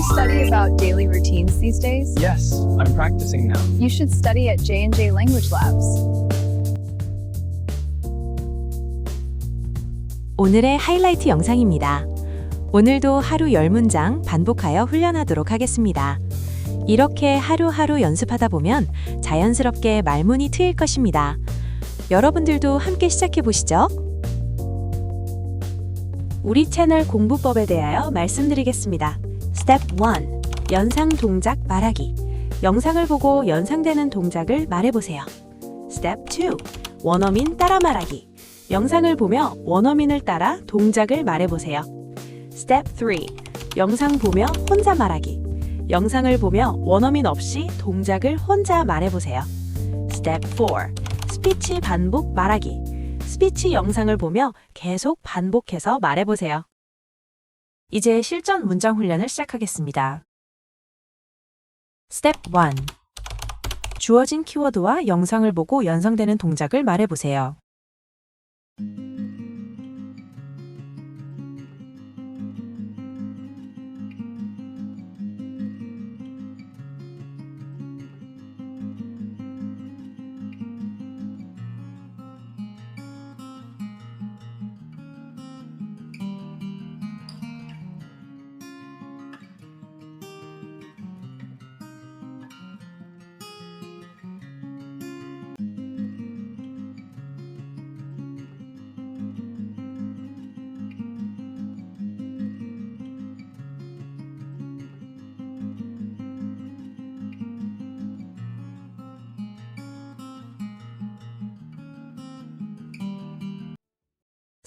you study about daily routines these days? Yes, I'm practicing now. You should study at J&J Language Labs. 오늘의 하이라이트 영상입니다. 오늘도 하루 10문장 반복하여 훈련하도록 하겠습니다. 이렇게 하루하루 연습하다 보면 자연스럽게 말문이 트일 것입니다. 여러분들도 함께 시작해 보시죠. 우리 채널 공부법에 대하여 말씀드리겠습니다. 스텝 1. 연상 동작 말하기. 영상을 보고 연상되는 동작을 말해보세요. 스텝 2. 원어민 따라 말하기. 영상을 보며 원어민을 따라 동작을 말해보세요. 스텝 3. 영상 보며 혼자 말하기. 영상을 보며 원어민 없이 동작을 혼자 말해보세요. 스텝 4. 스피치 반복 말하기. 스피치 영상을 보며 계속 반복해서 말해보세요. 이제 실전 문장 훈련을 시작하겠습니다. 스텝 1. 주어진 키워드와 영상을 보고 연상되는 동작을 말해보세요.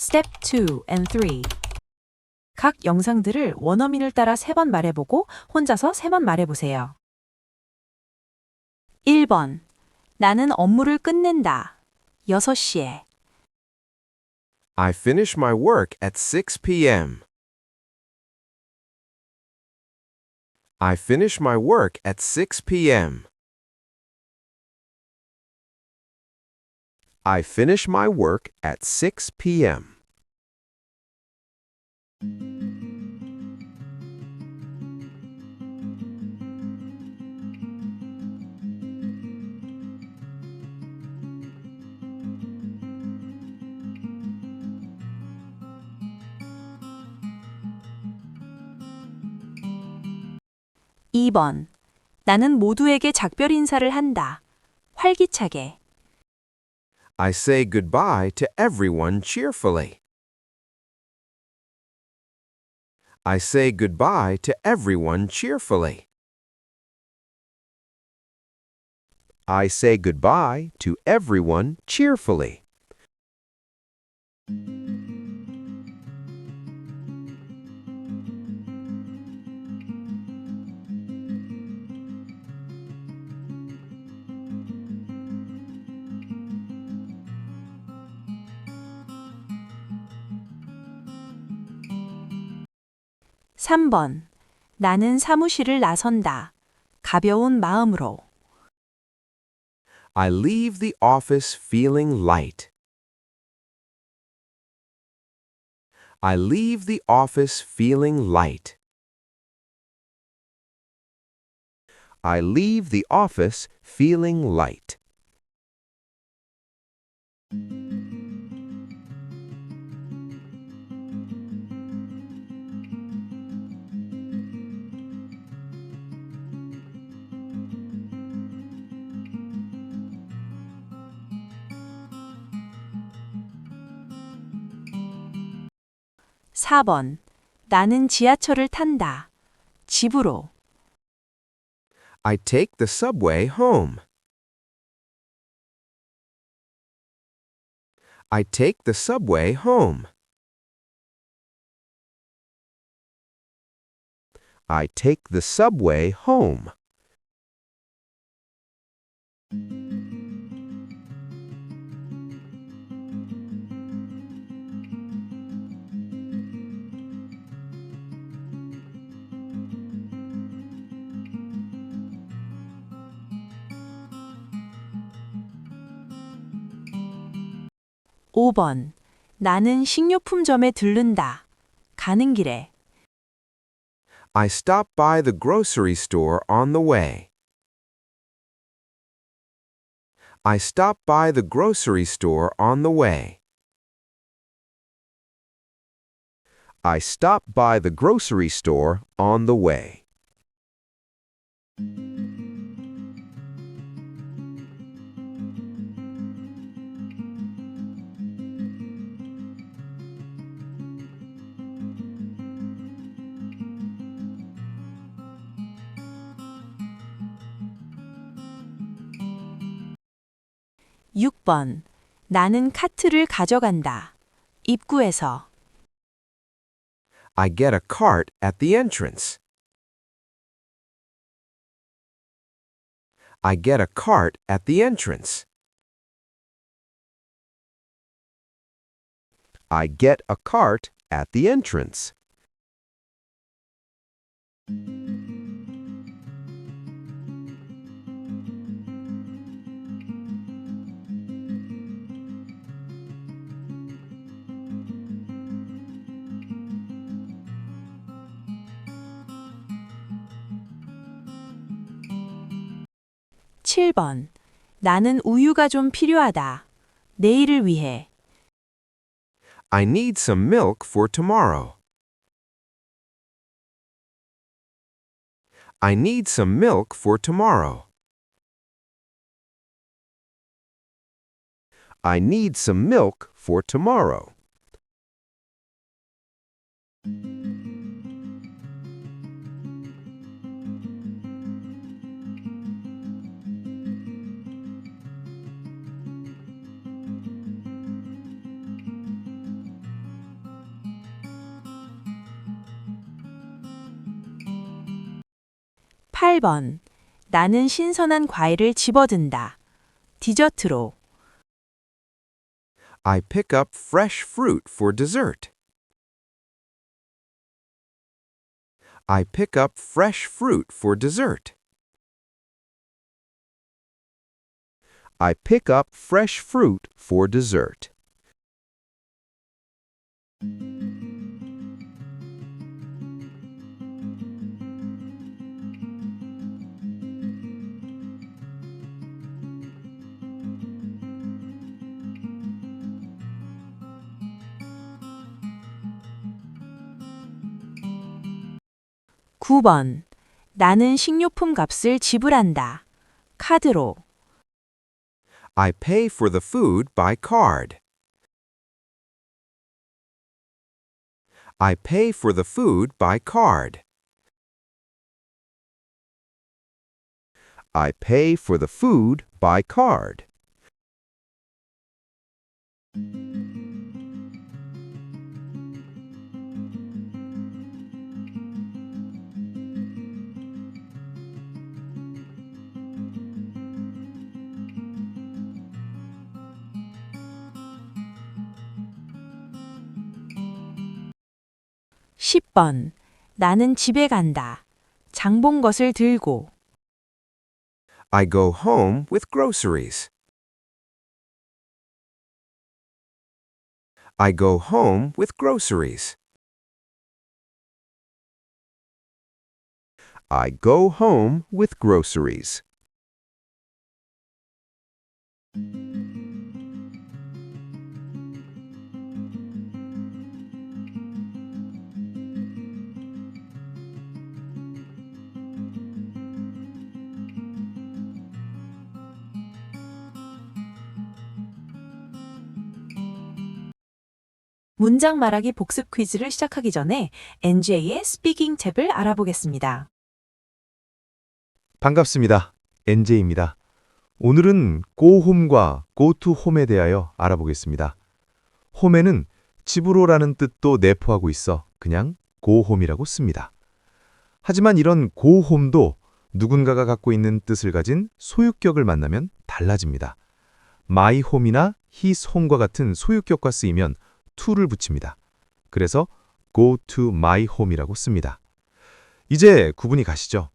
Step 2 and 3. 각 영상들을 원어민을 따라 세 번 말해보고 혼자서 세 번 말해보세요. 1번. 나는 업무를 끝낸다. 6시에. I finish my work at 6 p.m. I finish my work at 6 p.m. I finish my work at 6 p.m. 이 번 나는 모두에게 작별 인사를 한다. 활기차게. I say goodbye to everyone cheerfully. I say goodbye to everyone cheerfully. I say goodbye to everyone cheerfully. 3번. 나는 사무실을 나선다. 가벼운 마음으로. I leave the office feeling light. I leave the office feeling light. I leave the office feeling light. 사 번 나는 지하철을 탄다. 집으로. I take the subway home. I take the subway home. I take the subway home. 오 번 나는 식료품점에 들른다. 가는 길에. I stopped by the grocery store on the way. I stopped by the grocery store on the way. I stopped by the grocery store on the way. 육 번 나는 카트를 가져간다. 입구에서 I get a cart at the entrance. I get a cart at the entrance. I get a cart at the entrance. 칠 번 나는 우유가 좀 필요하다. 내일을 위해 I need some milk for tomorrow. I need some milk for tomorrow. I need some milk for tomorrow. 팔 번 나는 신선한 과일을 집어든다. 디저트로 I pick up fresh fruit for dessert. I pick up fresh fruit for dessert. I pick up fresh fruit for dessert. 구 번 나는 식료품 값을 지불한다. 카드로 I pay for the food by card. I pay for the food by card. I pay for the food by card. 십 번 나는 집에 간다. 장 본 것을 들고 I go home with groceries. I go home with groceries. I go home with groceries. 문장 말하기 복습 퀴즈를 시작하기 전에 NJ의 스피킹 탭을 알아보겠습니다. 반갑습니다. NJ입니다. 오늘은 to home에 대하여 알아보겠습니다. home에는 집으로라는 뜻도 내포하고 있어 그냥 home이라고 씁니다. 하지만 이런 home도 누군가가 갖고 있는 뜻을 가진 소유격을 만나면 달라집니다. my home이나 his home과 같은 소유격과 쓰이면 to를 붙입니다. 그래서 go to my home이라고 씁니다. 이제 구분이 가시죠?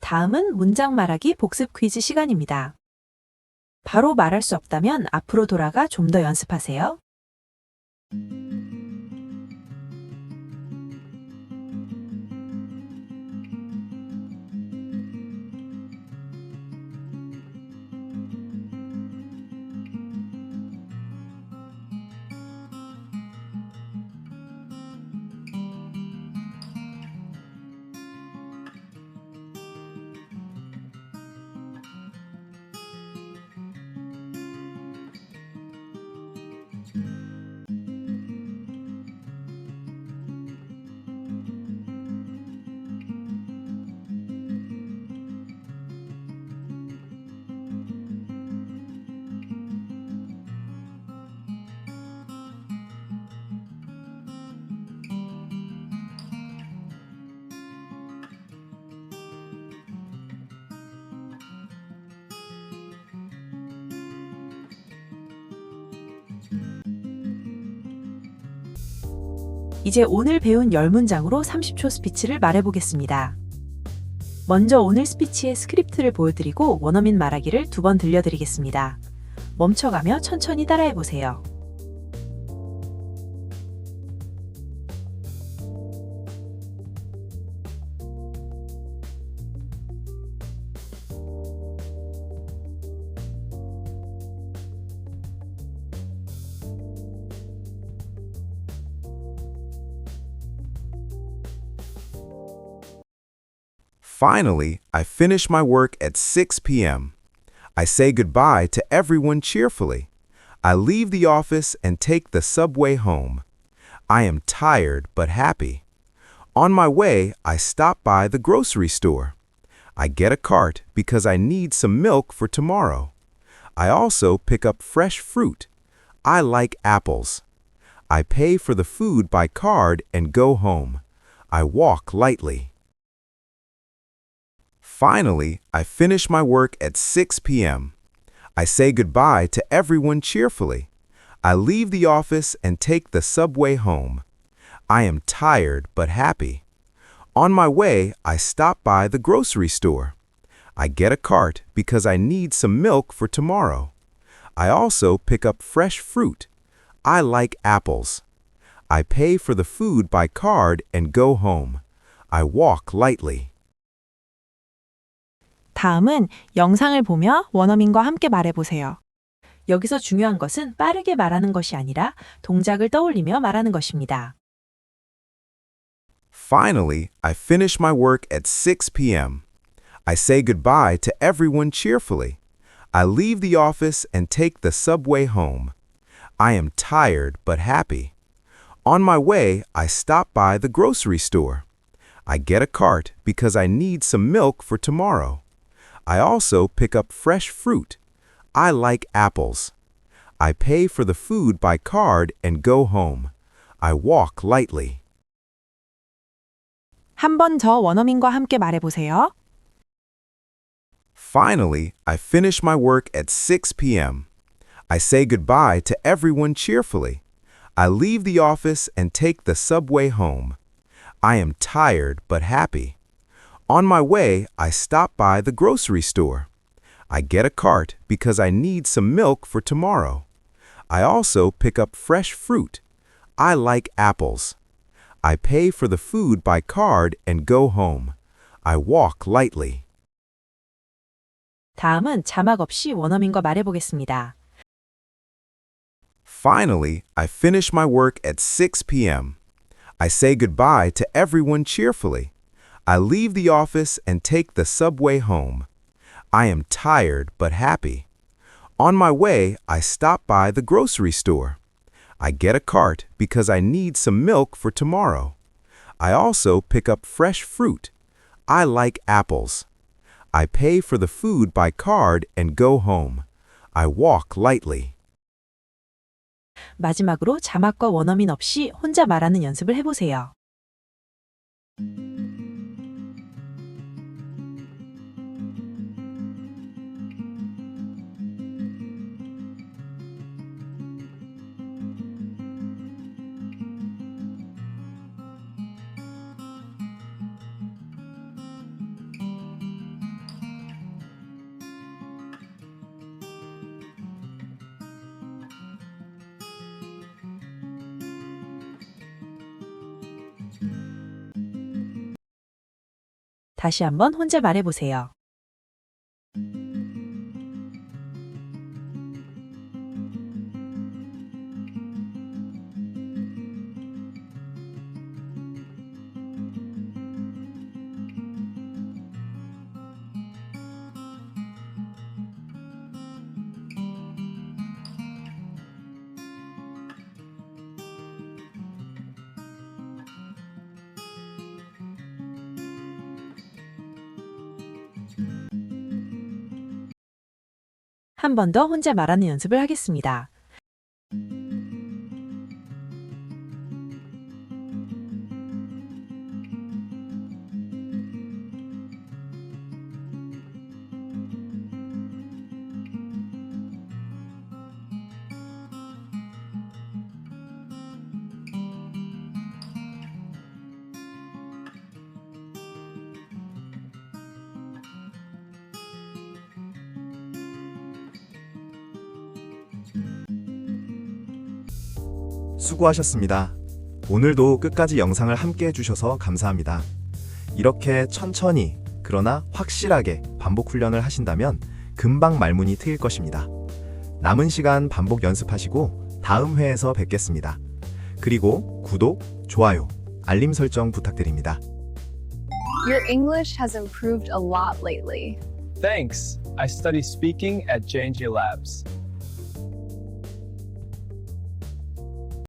다음은 문장 말하기 복습 퀴즈 시간입니다. 바로 말할 수 없다면 앞으로 돌아가 좀 더 연습하세요. 이제 오늘 배운 10문장으로 30초 스피치를 말해보겠습니다. 먼저 오늘 스피치의 스크립트를 보여드리고 원어민 말하기를 두 번 들려드리겠습니다. 멈춰가며 천천히 따라해보세요. Finally, I finish my work at 6 p.m. I say goodbye to everyone cheerfully. I leave the office and take the subway home. I am tired but happy. On my way, I stop by the grocery store. I get a cart because I need some milk for tomorrow. I also pick up fresh fruit. I like apples. I pay for the food by card and go home. I walk lightly. Finally, I finish my work at 6 p.m. I say goodbye to everyone cheerfully. I leave the office and take the subway home. I am tired but happy. On my way, I stop by the grocery store. I get a cart because I need some milk for tomorrow. I also pick up fresh fruit. I like apples. I pay for the food by card and go home. I walk lightly. 다음은 영상을 보며 원어민과 함께 말해보세요. 여기서 중요한 것은 빠르게 말하는 것이 아니라 동작을 떠올리며 말하는 것입니다. Finally, I finish my work at 6 p.m. I say goodbye to everyone cheerfully. I leave the office and take the subway home. I am tired but happy. On my way, I stop by the grocery store. I get a cart because I need some milk for tomorrow. I also pick up fresh fruit. I like apples. I pay for the food by card and go home. I walk lightly. 한 번 더 원어민과 함께 말해보세요. Finally, I finish my work at 6 p.m. I say goodbye to everyone cheerfully. I leave the office and take the subway home. I am tired but happy. On my way, I stop by the grocery store. I get a cart because I need some milk for tomorrow. I also pick up fresh fruit. I like apples. I pay for the food by card and go home. I walk lightly. 다음은 자막 없이 원어민과 말해보겠습니다. Finally, I finish my work at 6 p.m. I say goodbye to everyone cheerfully. I leave the office and take the subway home. I am tired but happy. On my way, I stop by the grocery store. I get a cart because I need some milk for tomorrow. I also pick up fresh fruit. I like apples. I pay for the food by card and go home. I walk lightly. 마지막으로 자막과 원어민 없이 혼자 말하는 연습을 해보세요. 다시 한번 혼자 말해보세요. 한 번 더 혼자 말하는 연습을 하겠습니다. 수고하셨습니다. 오늘도 끝까지 영상을 함께 해주셔서 감사합니다. 이렇게 천천히 그러나 확실하게 반복 훈련을 하신다면 금방 말문이 트일 것입니다. 남은 시간 반복 연습하시고 다음 회에서 뵙겠습니다. 그리고 구독, 좋아요, 알림 설정 부탁드립니다. Your English has improved a lot lately. Thanks. I study speaking at J&J Labs.